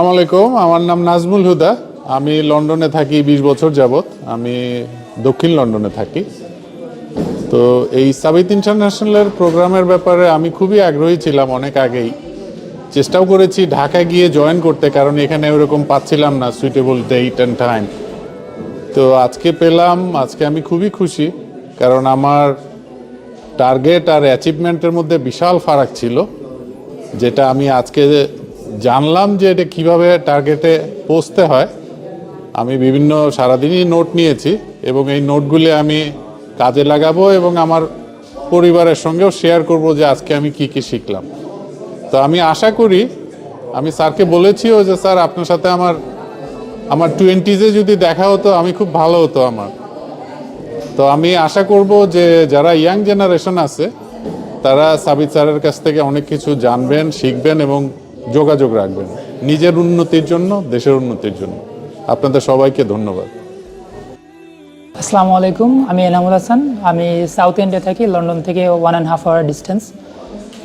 আসসালামু আলাইকুম, আমার নাম নাজমুল হুদা। আমি লন্ডনে থাকি বিশ বছর যাবত আমি দক্ষিণ লন্ডনে থাকি। তো এই সাবিত ইন্টারন্যাশনালের প্রোগ্রামের ব্যাপারে আমি খুবই আগ্রহী ছিলাম অনেক আগেই। চেষ্টাও করেছি ঢাকা গিয়ে জয়েন করতে, কারণ এখানে ওরকম পাচ্ছিলাম না সুইটেবল ডেট অ্যান্ড টাইম তো আজকে পেলাম, আজকে আমি খুবই খুশি, কারণ আমার টার্গেট আর অ্যাচিভমেন্টের মধ্যে বিশাল ফারাক ছিল, যেটা আমি আজকে জানলাম যে এটা কীভাবে টার্গেটে পৌঁছতে হয়। আমি বিভিন্ন সারাদিনই নোট নিয়েছি এবং এই নোটগুলি আমি কাজে লাগাবো এবং আমার পরিবারের সঙ্গেও শেয়ার করব যে আজকে আমি কি কি শিখলাম। তো আমি আশা করি, আমি স্যারকে বলেছিও যে স্যার আপনার সাথে আমার আমার টোয়েন্টিজে যদি দেখা হতো আমি খুব ভালো হতো আমার। তো আমি আশা করব যে যারা ইয়াং জেনারেশন আছে, তারা সাবিত স্যারের কাছ থেকে অনেক কিছু জানবেন, শিখবেন এবং যোগাযোগ রাখবেন। নিজের উন্নতির জন্য, দেশের উন্নতির জন্য। আপনাদের সবাইকে ধন্যবাদ। আসসালামু আলাইকুম, আমি এনামুল হাসান। আমি সাউথ ইন্ডিয়া থাকি লন্ডন থেকে one and half hour distance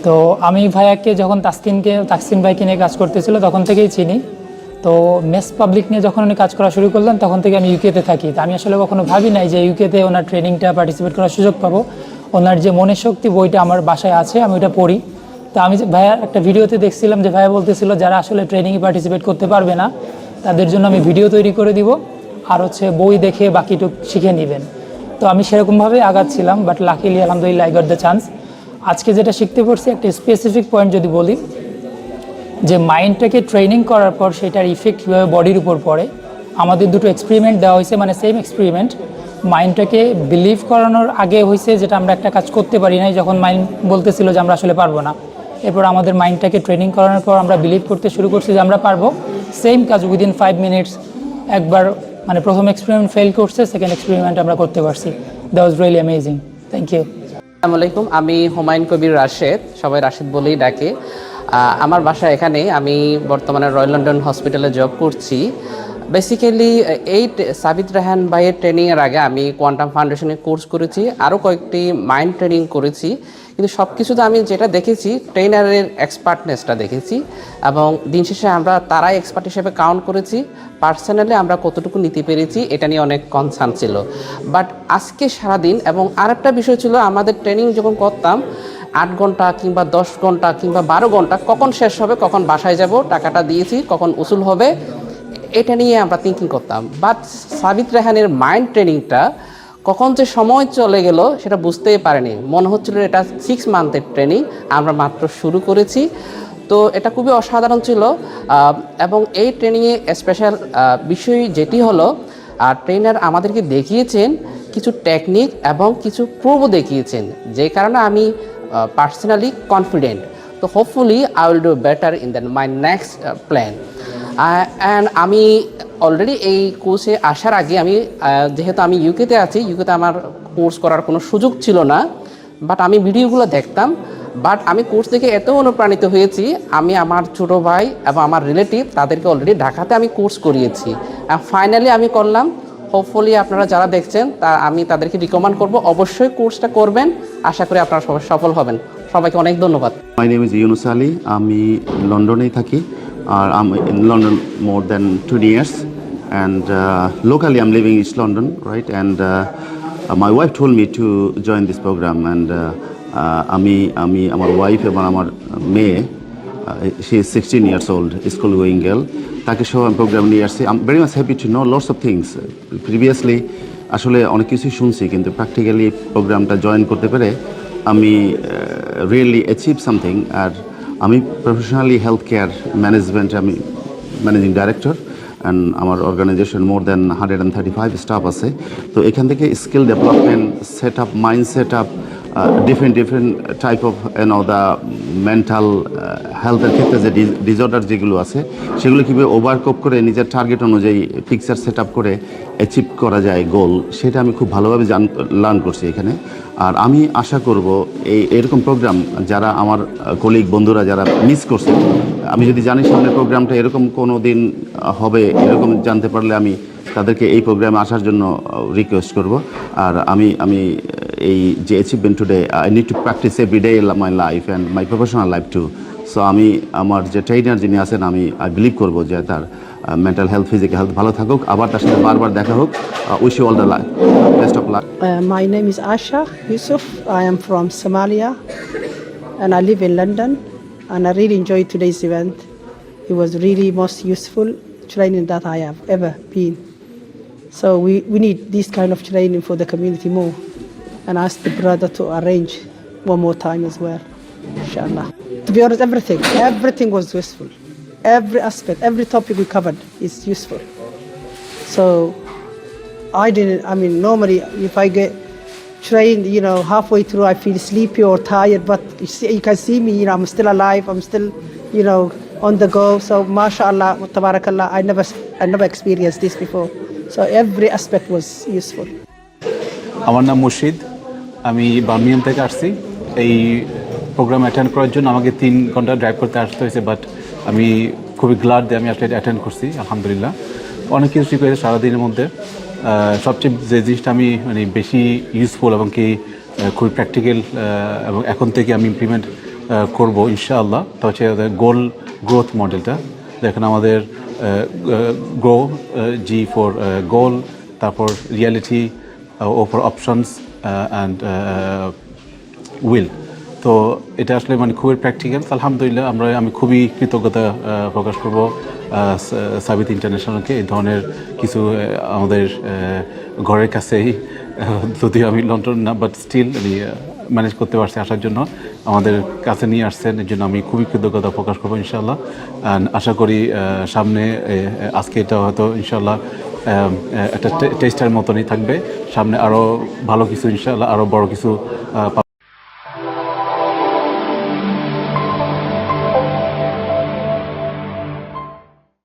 তো আমি ভাইয়াকে যখন তাসকিনকে, তাসকিন ভাইকে নিয়ে কাজ করতেছিল, তখন থেকেই চিনি। তো মেস পাবলিক নিয়ে যখন উনি কাজ করা শুরু করলেন, তখন থেকে আমি ইউকেতে থাকি। তো আমি আসলে কখনো ভাবি নাই যে ইউকেতে ওনার ট্রেনিংটা পার্টিসিপেট করার সুযোগ পাবো। ওনার যে মনের শক্তি, বইটা আমার বাসায় আছে, আমি ওটা পড়ি। তো আমি যে ভাইয়া একটা ভিডিওতে দেখছিলাম যে ভাইয়া বলতেছিল যারা আসলে ট্রেনিংয়ে পার্টিসিপেট করতে পারবে না, তাদের জন্য আমি ভিডিও তৈরি করে দিব আর হচ্ছে বই দেখে বাকিটুক শিখে নেবেন। তো আমি সেরকমভাবে আগাচ্ছিলাম বাট লাকিলি আলহামদুলিল্লাহ আই গট দ্য চান্স আজকে যেটা শিখতে পারছি একটা স্পেসিফিক পয়েন্ট যদি বলি, যে মাইন্ডটাকে ট্রেনিং করার পর সেটার ইফেক্ট কীভাবে বডির উপর পড়ে, আমাদের দুটো এক্সপেরিমেন্ট দেওয়া হয়েছে মানে সেম এক্সপেরিমেন্ট মাইন্ডটাকে বিলিভ করানোর আগে হয়েছে যেটা আমরা একটা কাজ করতে পারি নাই, যখন মাইন্ড বলতেছিল যে আমরা আসলে পারব না। এরপর আমাদের মাইন্ডটাকে ট্রেনিং করানোর পর আমরা বিলিভ করতে শুরু করছি যে আমরা পারব। সেম কাজ উইদিন ফাইভ মিনিটস একবার মানে প্রথম এক্সপেরিমেন্ট ফেল করছে সেকেন্ড এক্সপেরিমেন্ট আমরা করতে পারছি। That was really amazing thank you আসসালামু আলাইকুম, আমি হুমায়ুন কবির রাশেদ, সবাই রাশেদ বলেই ডাকে। আমার বাসা এখানে, আমি বর্তমানে রয়্যাল লন্ডন হসপিটালে জব করছি। বেসিক্যালি এই সাবিত রাহান ভাইয়ের ট্রেনিংয়ের আগে আমি কোয়ান্টাম ফাউন্ডেশনে কোর্স করেছি আরও কয়েকটি মাইন্ড ট্রেনিং করেছি। কিন্তু সব কিছুতে আমি যেটা দেখেছি ট্রেনারের এক্সপার্টনেসটা দেখেছি এবং দিন শেষে আমরা তারাই এক্সপার্ট হিসেবে কাউন্ট করেছি। পার্সোনালি আমরা কতটুকু নিতে পেরেছি এটা নিয়ে অনেক কনসার্ন ছিল। বাট আজকে সারাদিন এবং আরেকটা বিষয় ছিল, আমাদের ট্রেনিং যখন করতাম, আট ঘণ্টা কিংবা দশ ঘণ্টা কিংবা বারো ঘণ্টা, কখন শেষ হবে, কখন বাসায় যাব, টাকাটা দিয়েছি, কখন উসুল হবে, এটা নিয়ে আমরা থিঙ্কিং করতাম। বাট সাবিত রেহানের মাইন্ড ট্রেনিংটা কখন যে সময় চলে গেল সেটা বুঝতেই পারেনি। মনে হচ্ছিল এটা সিক্স মান্থের ট্রেনিং আমরা মাত্র শুরু করেছি। তো এটা খুবই অসাধারণ ছিল। এবং এই ট্রেনিংয়ে স্পেশাল বিষয় যেটি হলো ট্রেনার আমাদেরকে দেখিয়েছেন, কিছু টেকনিক এবং কিছু প্রুভও দেখিয়েছেন, যে কারণে আমি পার্সোনালি কনফিডেন্ট তো hopefully I will do better in than my next plan and আমি অলরেডি এই কোর্সে আসার আগে আমি যেহেতু আমি ইউকেতে আছি ইউকেতে আমার কোর্স করার কোনো সুযোগ ছিল না বাট আমি ভিডিওগুলো দেখতাম বাট আমি কোর্স দেখে এত অনুপ্রাণিত হয়েছি, আমি আমার ছোট ভাই এবং আমার রিলেটিভ তাদেরকে অলরেডি ঢাকাতে আমি কোর্স করিয়েছি। ফাইনালি আমি করলাম হোপফুলি আপনারা যারা দেখছেন, তা আমি তাদেরকে রিকমেন্ড করব, অবশ্যই কোর্সটা করবেন। আশা করি আপনারা সবাই সফল হবেন। সবাইকে অনেক ধন্যবাদ। My name is Yunus Ali আমি লন্ডনেই থাকি। আর am in London more than twenty years and locally am living East London right and my wife told me to join this programme and আমি আমি আমার ওয়াইফ এবং আমার মেয়ে she is sixteen years old school going girl তাকে সহ আমি programme নিয়ে আসছি। Am very much happy to know lots of things previously আসলে অনেক কিছুই শুনছি, কিন্তু প্র্যাকটিক্যালি প্রোগ্রামটা জয়েন করতে পেরে আমি রিয়েলি অ্যাচিভ সামথিং আর আমি প্রফেশনালি হেলথ কেয়ার ম্যানেজমেন্ট আমি ম্যানেজিং ডাইরেক্টর অ্যান্ড আমার organisation more than hundred and thirty five staff আছে। তো এখান থেকে skill development set up mind set up different different type of know the mental হেলথের ক্ষেত্রে যে ডিজর্ডার যেগুলো আছে, সেগুলো কীভাবে ওভারকপ করে নিজের টার্গেট অনুযায়ী পিকচার সেট আপ করে অ্যাচিভ করা যায় গোল সেটা আমি খুব ভালোভাবে জান লার্ন করছি এখানে। আর আমি আশা করব এই, এরকম প্রোগ্রাম যারা আমার কলিগ বন্ধুরা যারা মিস করছে, আমি যদি জানি সামনে প্রোগ্রামটা এরকম কোনো দিন হবে, এরকম জানতে পারলে আমি তাদেরকে এই প্রোগ্রামে আসার জন্য রিকোয়েস্ট করব। আর আমি আমি এই যে achievement today I need to practise every day my life and my professional life too so আমি আমার যে ট্রেনার যিনি আছেন আমি আই বিলিভ করব যে তার মেন্টাল হেলথ ফিজিক্যাল হেলথ ভালো থাকুক আবার তার সাথে বারবার দেখা হোক wish you all the life best of luck Uh, my name is Asha Yusuf. I am from Somalia and I live in London. And I really enjoyed today's event. It was really most useful training that I have ever been. So we, we need this kind of training for the community more. And ask the brother to arrange one more time as well. Inshallah. To be honest, everything, everything was useful. Every aspect, every topic we covered is useful. So I didn't, I mean, normally if I get trained, you know, halfway through I feel sleepy or tired, but you, see, you can see me, you know, I'm still alive, I'm still, you know, on the go. So, mashallah, tabarakallah, I never, I never experienced this before. So every aspect was useful. আমার নাম মুর্শিদ আমি বার্মিয়াম থেকে আসছি। এই programme attend করার জন্য আমাকে তিন ঘণ্টা ড্রাইভ করতে আসতে হয়েছে বাট আমি খুবই গ্লাড দিয়ে আমি আসলে অ্যাটেন্ড করছি, আলহামদুলিল্লাহ। অনেক কিছু শিখে হয়েছে সারাদিনের মধ্যে। সবচেয়ে যে জিনিসটা আমি মানে বেশি ইউজফুল এবং কি খুবই প্র্যাকটিক্যাল এবং এখন থেকে আমি ইমপ্লিমেন্ট করব ইনশাআল্লাহ। তা হচ্ছে গোল গ্রোথ মডেলটা যেখানে আমাদের গ্রো জি ফর গোল তারপর reality O for options and will তো এটা আসলে মানে খুবই প্র্যাকটিক্যাল আলহামদুলিল্লাহ আমরা, আমি খুবই কৃতজ্ঞতা প্রকাশ করব সাবিত ইন্টারন্যাশনালকে এই ধরনের কিছু আমাদের ঘরের কাছেই যদিও আমি লন্ডন না বাট স্টিল ম্যানেজ করতে পারছি আসার জন্য। আমাদের কাছে নিয়ে আসছেন, এর জন্য আমি খুবই কৃতজ্ঞতা প্রকাশ করব ইনশাল্লাহ অ্যান্ড আশা করি সামনে আজকে এটা হয়তো ইনশাল্লাহ একটা টেস্টের মতনই থাকবে। সামনে আরও ভালো কিছু ইনশাল্লাহ আরও বড় কিছু